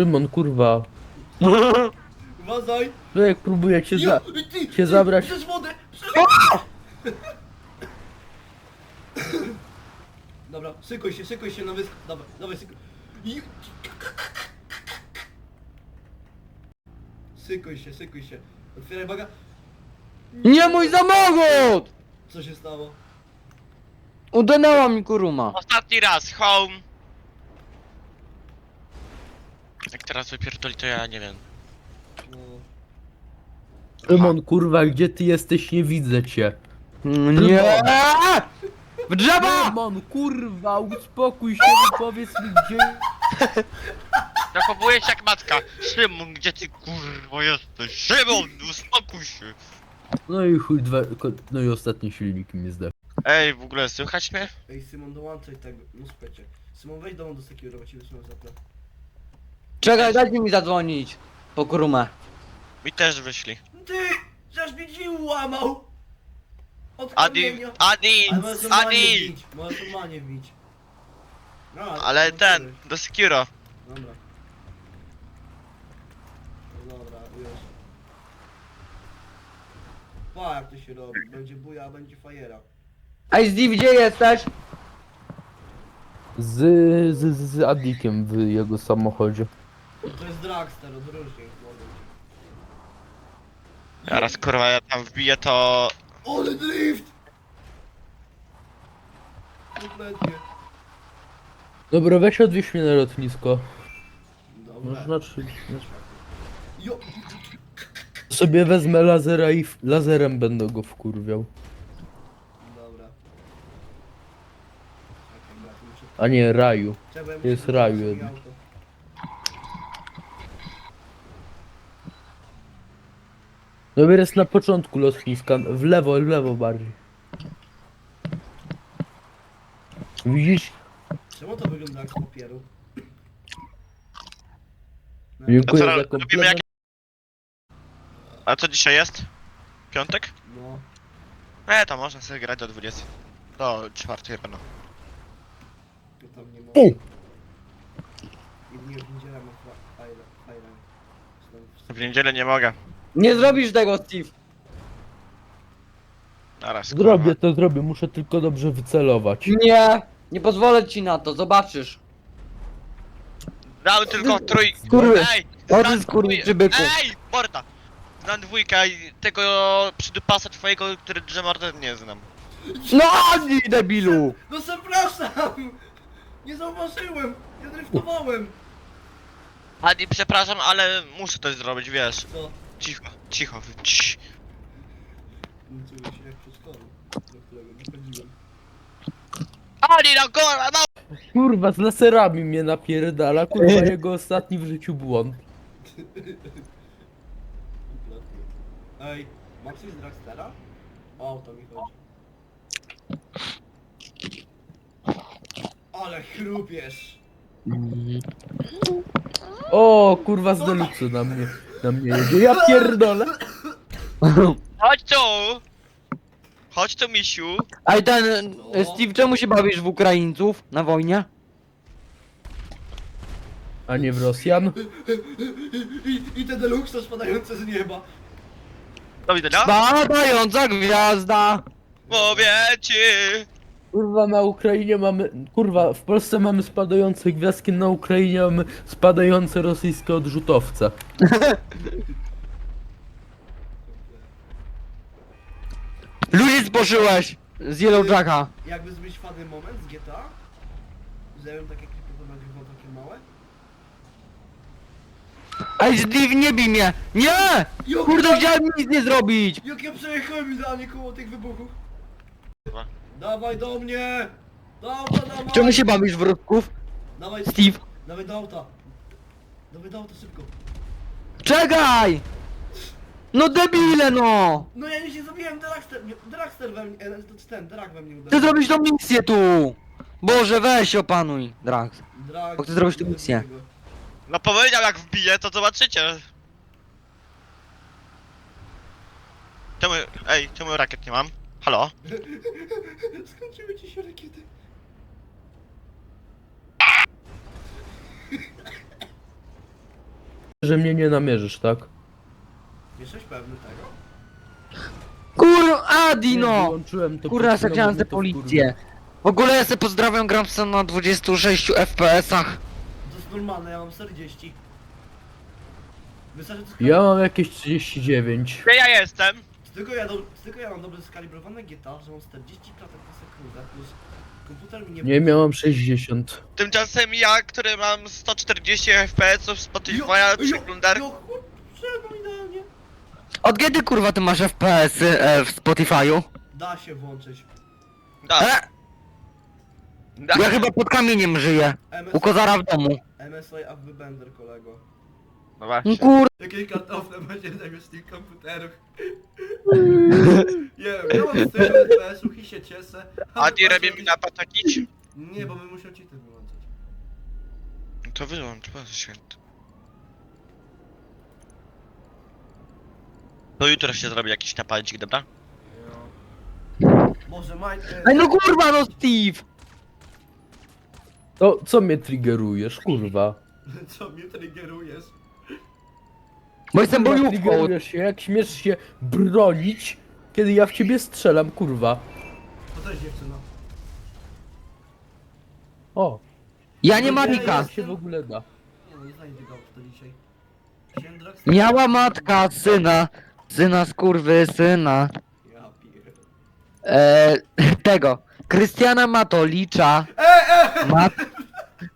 Szymon, kurwa. Uważaj! No jak próbuję cię za... Ty, cię zabrać. Przez wodę! Przez... Dobra, szykuj się, szykuj się na wysk... Dobra, dawaj, szykuj. Szykuj się, szykuj się. Otwieraj baga. Nie mój samochód! Co się stało? Udenęła mi kuruma. Ostatni raz, home. Jak teraz wypierdoli, to ja nie wiem. No. Szymon, kurwa, gdzie ty jesteś? Nie widzę cię. Nie! W drzewo! Szymon, kurwa, uspokój się i powiedz mi gdzie... Zachowujesz jak matka. Szymon, gdzie ty kurwo jesteś? Szymon, uspokój się. No i chuj, dwa... ko- No i ostatni silnik mi zdechł. Ej, w ogóle słychać mnie? Ej, Simon, dołączaj tego. No słuchajcie. Simon, wejdź do mnie do Secure, bo ci wysunę. Czekaj, dajcie mi zadzwonić. Po kurumę. Mi też wyszli. Ty! Żeż mi dził łamał! Od Adi, kamienia. Adi, Ale Adi! wbić, możesz normalnie wbić. No, Ale ten, do Sekiro. Dobra. No dobra, już. Pa, jak to się robi. Będzie buja, a będzie fajera. Ej, Steve, gdzie jesteś? Z, z, z, z Adikiem w jego samochodzie. To jest dragster, odróżnik. Zaraz kurwa, ja tam wbiję to... Ole drift! Kompletnie. Dobra, weź odwieź mnie na lotnisko. Dobra. Można czy... Jo! Sobie wezmę lazera i f- lazerem będę go wkurwiał. Dobra. Czekaj, brat, muszę... A nie, raju. Czekaj, muszę Jest wybrać raju jeden. auto. Dopiero jest na początku lotniska, w lewo, w lewo bardziej. Widzisz? Czemu to wygląda jak z papieru? No, To Dziękuję co, za robimy komplement. jak... A co dzisiaj jest? Piątek? no. E, to można sobie grać do 20. Do czwartej rano. To tam nie ma. U! Jedynie w niedzielę ma fa- fajne, fajne. Czy tam W niedzielę nie mogę. Nie zrobisz tego, Steve. Naraz, Zrobię to, zrobię, muszę tylko dobrze wycelować. Nie! Nie pozwolę ci na to, zobaczysz. Dałem tylko trój... Kurwy. Ej! Ody znam z kurwy dwój- czy byku. Ej! Morda! Znam dwójka i tego przydupasa twojego, który drze mordę nie znam. No, Adi, debilu! No przepraszam! Nie zauważyłem! Nie driftowałem! Adi, przepraszam, ale muszę coś zrobić, wiesz. Co? Cicho, cicho, cii. Czuję się jak przy szkole, do którego wychodziłem. Adi, no kurwa, no! Kurwa, z laserami mnie napierdala, kurwa, jego ostatni w życiu błąd. Kompletnie. Ej, masz coś z Dragstera? O auto mi chodzi. Ale chrupiesz! O, kurwa, z deluxe na mnie, na mnie jedzie. Ja pierdolę. Chodź tu! Chodź tu, misiu. Ej, ten, e, Steve, czemu się bawisz w Ukraińców na wojnie? A nie w Rosjan. I, i te deluxe spadające z nieba. Do widzenia. Spadająca gwiazda! Mówię ci! Kurwa, na Ukrainie mamy... Kurwa, w Polsce mamy spadające gwiazdki, na Ukrainie mamy spadające rosyjskie odrzutowce. Ludzi zbożyłeś! Z Yellow Jacka. Jakby zrobić fany moment z GTA? Bym takie klipy to nagrywał takie małe? Ej, Steve, nie bij mnie! Nie! Kurde, ja- chciałem nic nie zrobić! Jak ja przejechałem idealnie koło tych wybuchów. Dawaj do mnie! Do auta, dawaj! Czemu się bawisz w Rusków? Dawaj, Steve, dawaj do auta! Dawaj do auta szybko! czekaj! No debile no! No ja nic nie zrobiłem, Dragster, nie- Dragster we mnie, e, to ten, Drag we mnie uderzył. Chcę zrobić tą misję tu! Boże, weź opanuj, Drax. Drag... Bo chcę zrobić tę misję. No powiedział jak wbije, to zobaczycie. Czemu, ej, czemu rakiet nie mam? Halo? Skończyły ci się rakiety. że mnie nie namierzysz, tak? Jesteś pewny tego? Kur... Adi Nie, no! Wyłączyłem to Kurwa, przed chwilą, zacząłem bo tę mnie to policję. W ogóle ja sobie pozdrawiam, gram na 26 FPS-ach. To jest normalne, ja mam 40. Wystarczy to. Ja mam jakieś 39. Gdzie ja jestem? Czy tylko ja, do, czy tylko ja mam dobrze skalibrowane GTA, że mam 40 klatek na sekundę, plus komputer mi nie... Nie miałam 60. Tymczasem ja, który mam 140 FPS z Spotify'a, przeglądarki. Jo, chłop, przerwał idealnie. Od kiedy kurwa ty masz FPS-y e, w Spotify'u? Da się włączyć. Da, E, da. ja chyba pod kamieniem żyję. MS, U kozara w domu. MSI Upby Bender, kolego. No No właśnie. kur... Jakieś kartofle będzie zamiast tych komputerów. Nie wiem, ja mam 100 FPS-ów i się cieszę. A ty masz robię mi napad jakiś? Nie, bo my musimy cheaty wyłączyć. No To wyłącz, Boże święty. To jutro się zrobi jakiś napadzik, dobra? Może Mike... Ej no kurwa no Steve! To co mnie triggerujesz, kurwa? Co mnie triggerujesz? Bo jestem Kurwa, bojówką. triggerujesz się, jak śmiesz się bronić, kiedy ja w ciebie strzelam, kurwa. To też dziewczyna. O, Ja nie Ja Marika. jak się w ogóle da. Nie no, nie znajdzie go to dzisiaj. Miała matka syna. Syna skurwy syna. Ja pier... E, tego. Krystiana Matolicza. Mat,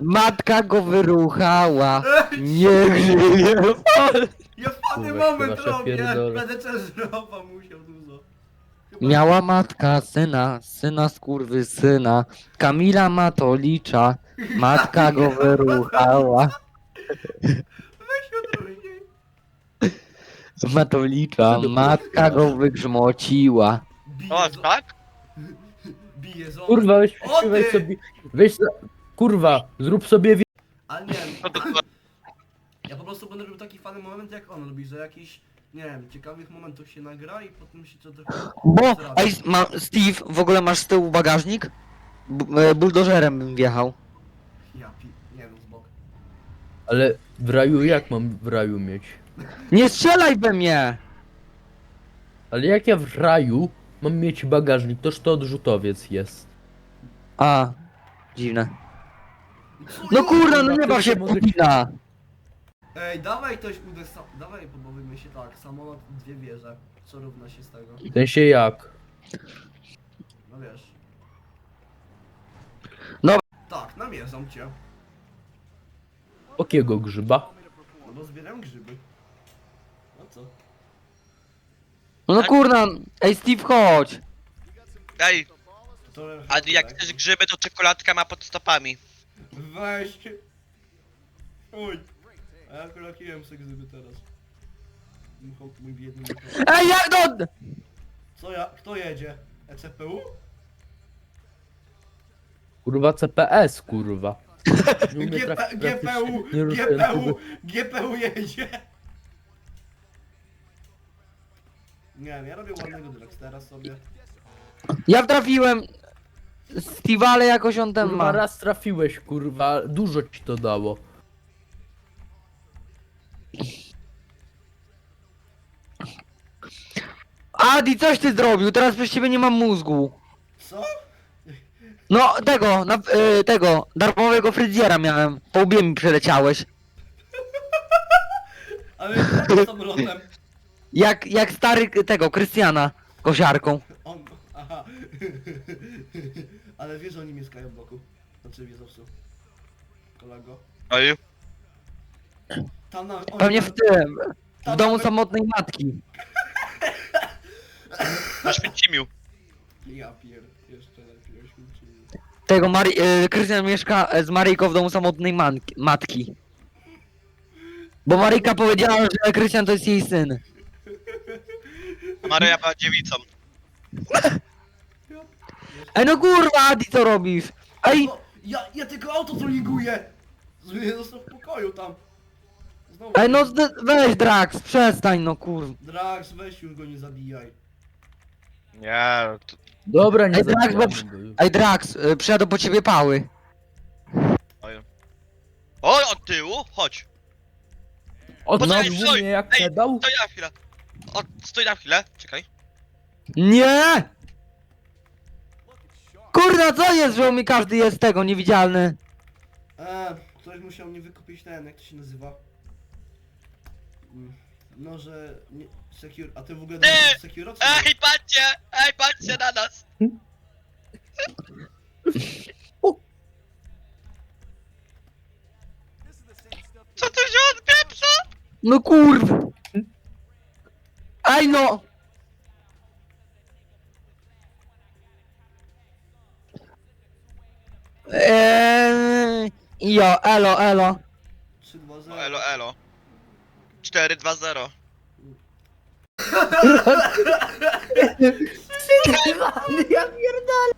matka go wyruchała. Niech żyje. Ja w pewny Kurwa, moment chyba się robię, pierdolę. będę częstował musiał dużo. Chyba- Miała matka syna, syna skurwy syna. Kamila Matolicza. Matka go wyruchała. Weź odróżnij. Matolicza. Matka go wygrzmociła. Bije O, zo- tak? Bije zo- Kurwa, weź, O weź sobie, weź, kurwa, zrób sobie, wi- Ale nie No to, wiem, to, ja po prostu będę robił taki fajny moment jak on robi, że jakiś, nie wiem, ciekawych momentów się nagra i potem się to trochę... Bo, ej, ma, Steve, w ogóle masz z tyłu bagażnik? B e, buldożerem bym wjechał. Ja pi... nie no, z boku. ale w raju jak mam w raju mieć? Nie strzelaj we mnie! Ale jak ja w raju mam mieć bagażnik, toż to odrzutowiec jest. A, dziwne. No ja- kurwa, no nie baw się Mogę- Putina! Ej, dawaj ktoś ude... Sa... Dawaj, pobawimy się tak, samolot, dwie wieże. Co równa się z tego? W sensie jak? No wiesz. No. Tak, namierzam cię. Okiego grzyba? No bo zbieram grzyby. No co? No Tak? kurna, ej Steve, chodź! ej, To a jak chcesz grzyby, to czekoladka ma pod stopami. Weź. Oj. A ja akurat jem sobie grzyby teraz. Mój biedny. Ej, jak no! Co ja? Kto jedzie? E ECPU? Kurwa CPS, kurwa. Nie umie GP, trafić- GPU, nie GPU, GPU jedzie. Nie wiem, ja robię ładnego Dragstera sobie. Ja trafiłem! Steve, ale jakoś on ten Kurwa, ma. raz trafiłeś, kurwa, dużo ci to dało. Adi, coś ty zrobił, teraz przez ciebie nie mam mózgu. Co? No, tego, na, y, tego, darmowego fryzjera miałem. Po łbie mi przeleciałeś. Ale jakim samolotem? Jak, jak stary tego, Krystiana, kosiarką. On, aha. Ale wiesz, że oni mieszkają w bloku. Znaczy wieżowcu. Kolego. Oj, Tam na... oni Pewnie w tym, w domu nawet- samotnej matki. na Święcimiu. Ja pier... Jeszcze lepiej. Tego, Mari, y, Krystian mieszka e, z Maryjką w domu samotnej manki, matki. Bo Maryjka powiedziała, że Krystian to jest jej syn. A Maryja była dziewicą. Ej no kurwa, Adi, co robisz? Ej, ja, ja tylko auto trollinguję! Zmienię został w pokoju tam. Znowu. ej no zd- weź Drax, przestań no kurwa. Drax, weź już go nie zabijaj. Nie, to, Dobra, nie Ej, tak, bo- zabijamy go już. Ej Drax, y, przyjadą po ciebie pały. oj. Oj, od tyłu, chodź. Poczekaj, Odnowił stój! mnie jak Ej, pedał? Stój na chwilę. O, stój na chwilę, czekaj. Nie! Kurna, co jest, że u mnie każdy jest tego, niewidzialny? A, ktoś musiał mnie wykupić ten, jak to się nazywa? Mm, No, że... Nie, secure, a ty w ogóle Ty! secure nie? Ej, patrzcie! Ej, patrzcie na nas! Co tu się odpieprza? No kurwa! Aj no! Eee, jo, elo, elo. 3, 2, 0. O, elo, elo. 4, 2, 0. Ja pierdolę!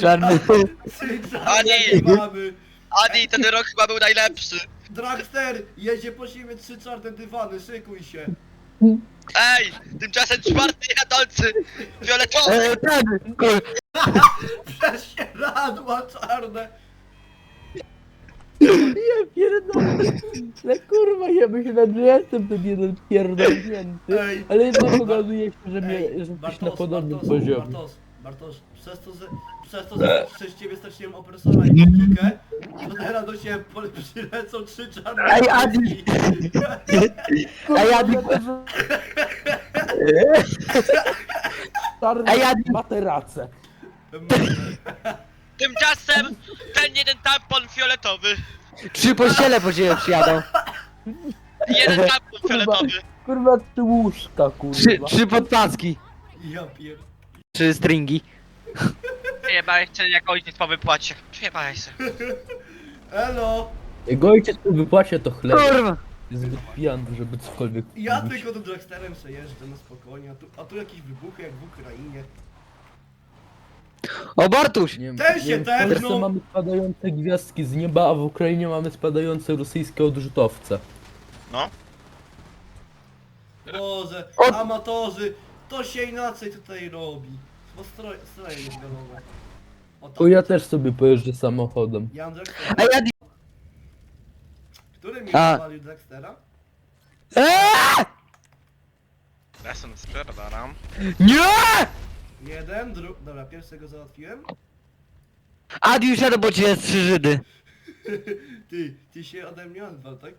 Czarny. Ani! mamy. Adi, ten rok chyba był najlepszy. Dragster, jedzie po siebie trzy czarne dywany, szykuj się. Ej, tymczasem czwarty jadący! Fioletowy! Eee, ten, kur... Czarne. Ja pierdolę! No kurwa, ja myślę, że jestem ten jeden pierdolnięty. Ej, Ale jednak okazuje się, że mnie, że jesteś Bartos, na podobnym Bartos, poziomie. Bartos, Bartos, przez to, że, przez to, że przez ciebie straciłem opresora i kilkę, to teraz do ciebie pole- przylecą trzy czarne Ej, Adi! Ej, Adi! Czarne Ej, Adi! materace. Tymczasem ten jeden tampon fioletowy. Trzy pościele po ciebie przyjadą. Jeden tampon fioletowy. Kurwa, trzy łóżka, Trzy, kurwa. trzy podpaski. Ja pier... Trzy stringi. Jebałeś się jak ojciec po wypłacie. Jebałeś się. Elo! Jak ojciec mi wypłacie, to chleb. Kurwa. Jest zbyt pijany, żeby cokolwiek Ja mówić. tylko tym Dragsterem przejeżdżę na spokojnie, a tu, a tu jakieś wybuchy jak w Ukrainie. O, Bartuś! Nie, wiem, Ten nie się wiem, w Polsce tepnął. mamy spadające gwiazdki z nieba, a w Ukrainie mamy spadające rosyjskie odrzutowce. No. Boże, Od- amatorzy, to się inaczej tutaj robi. Bo stroje, stroje niezgalowe. O To ja też sobie pojeżdżę samochodem. Ej, Adi! Który mi A. zapalił Dragstera? Eee! Ja spierdalam. Nie! Jeden, dru... Dobra, pierwszego załatwiłem. Adi już jadę, bo ci jest trzy Żydy. Ty, ty się ode mnie odwał, tak?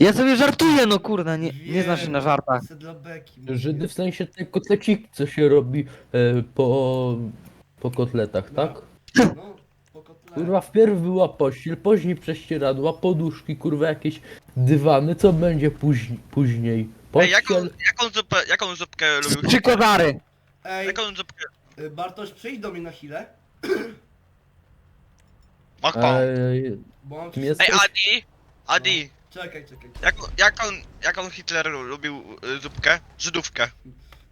Ja sobie żartuję, no kurna, nie, nie Wiem, znasz się na żartach. se dla beki. mówię. Żydy w sensie te kotleciki, co się robi e, po, po kotletach, tak? No, po kotle. Kurwa, wpierw była pościel, później prześcieradła, poduszki, kurwa, jakieś dywany, co będzie później? później? Ej, jaką, Pościel, jaką zupę, jaką zupkę lubił? Trzy kozary. Ej, Jaką zupkę? y, Bartosz, przyjdź do mnie na chwilę, Och, pan. Ej, bo mam? Ej, Adi! Adi! Czekaj, czekaj. czekaj. Jaką, jaką, jaką Hitler lubił y, zupkę? Żydówkę.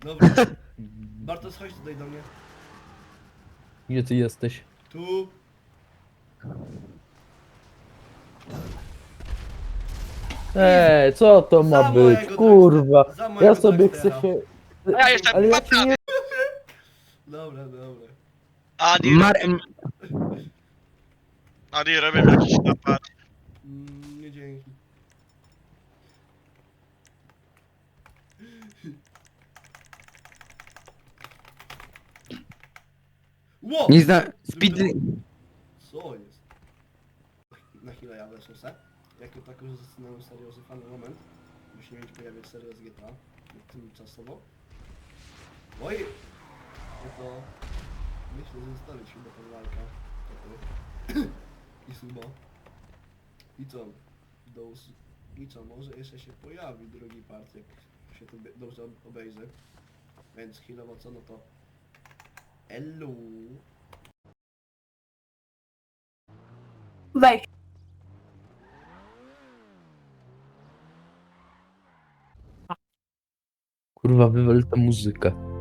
Dobra. Bartosz, chodź tutaj do mnie. Gdzie ty jesteś? Tu. Ej, co to ma Za być? mojego Kurwa, za mojego ja sobie chcę Dragstera. się... Ja jeszcze Ale ja ci nie... Dobra, dobra. Adi, Mar Adi robię jakiś napad. Mm, nie dzięki. Ło! nie zna... Speed... Co jest? Na chwilę ja se. Jako tak już zaczynałem serio, że fajny moment. Musi mieć pojawiać serio z GTA. Tymczasowo. Oj! No to... Myślę, że zostawić chyba tą walkę. I suba. I co? Do us... I co? Może jeszcze się pojawi drugi part, jak się to dobrze ob- obejrzy. Więc chwilowo co? No to... Elu. Weź. Kurwa, wywal tę muzykę.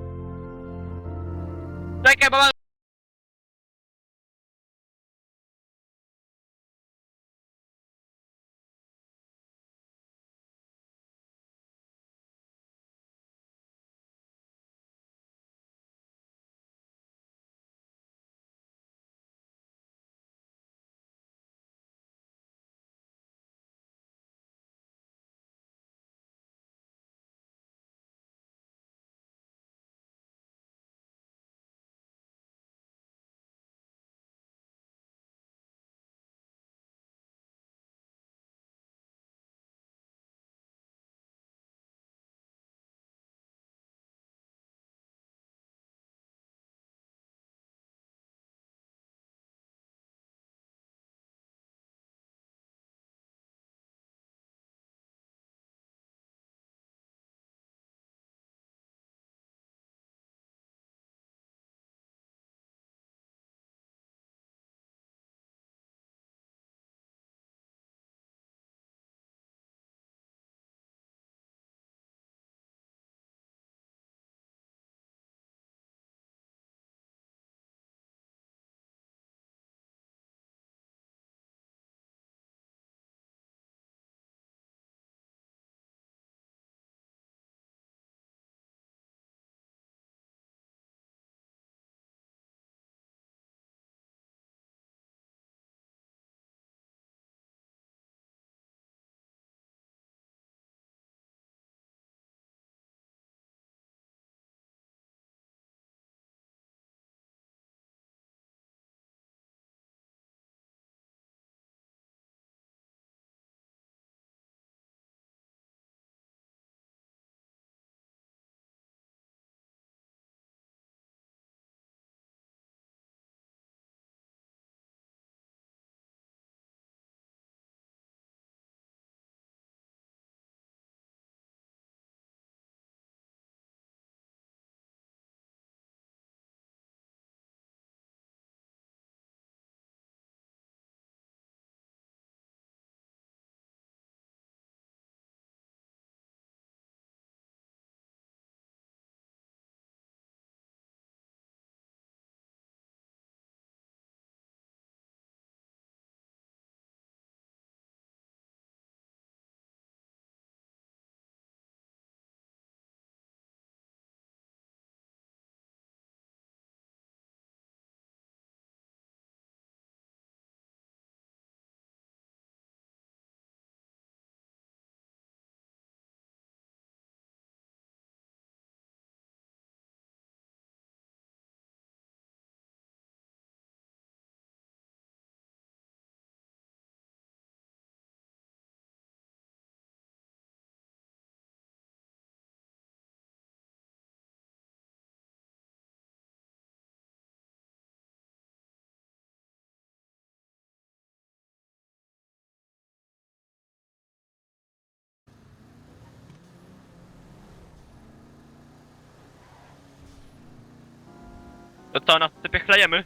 To co, na sypie chlejemy?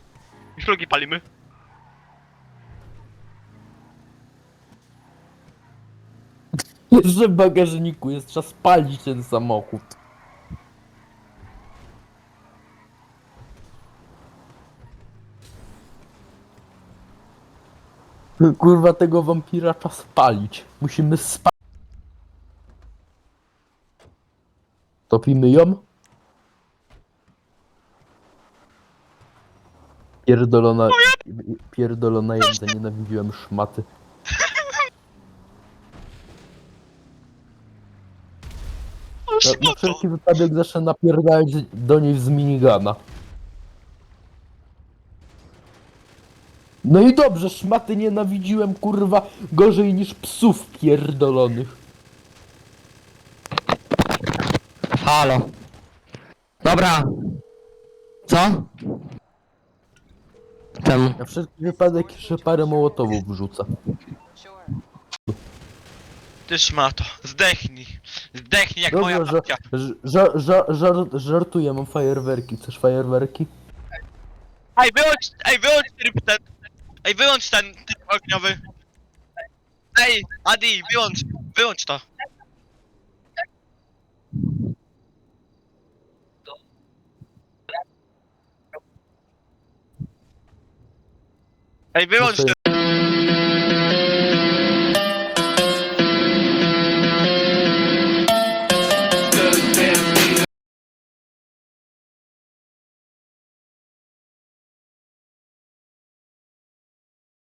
I szlugi palimy? Jeszcze w bagażniku jest, trzeba spalić ten samochód. Kurwa, tego wampira trzeba spalić. Musimy spalić. Topimy ją? Pierdolona... Pierdolona jędza, nienawidziłem szmaty. Na, na wszelki wypadek zacznę napierdalać do niej z minigana. No i dobrze, szmaty nienawidziłem kurwa gorzej niż psów pierdolonych. Halo. Dobra. Co? Czemu? Na wszelki wypadek jeszcze parę mołotowów wrzucę. Ty szmato, zdechnij. Zdechnij jak Dobrze, moja że, babcia. że, że, że, żar- żartuję, mam fajerwerki. Chcesz fajerwerki? Ej, wyłącz, ej, wyłącz tryb ten. Ej, wyłącz ten tryb ogniowy. Ej, Adi, wyłącz, wyłącz to. Ej, wyłącz Muszę- ten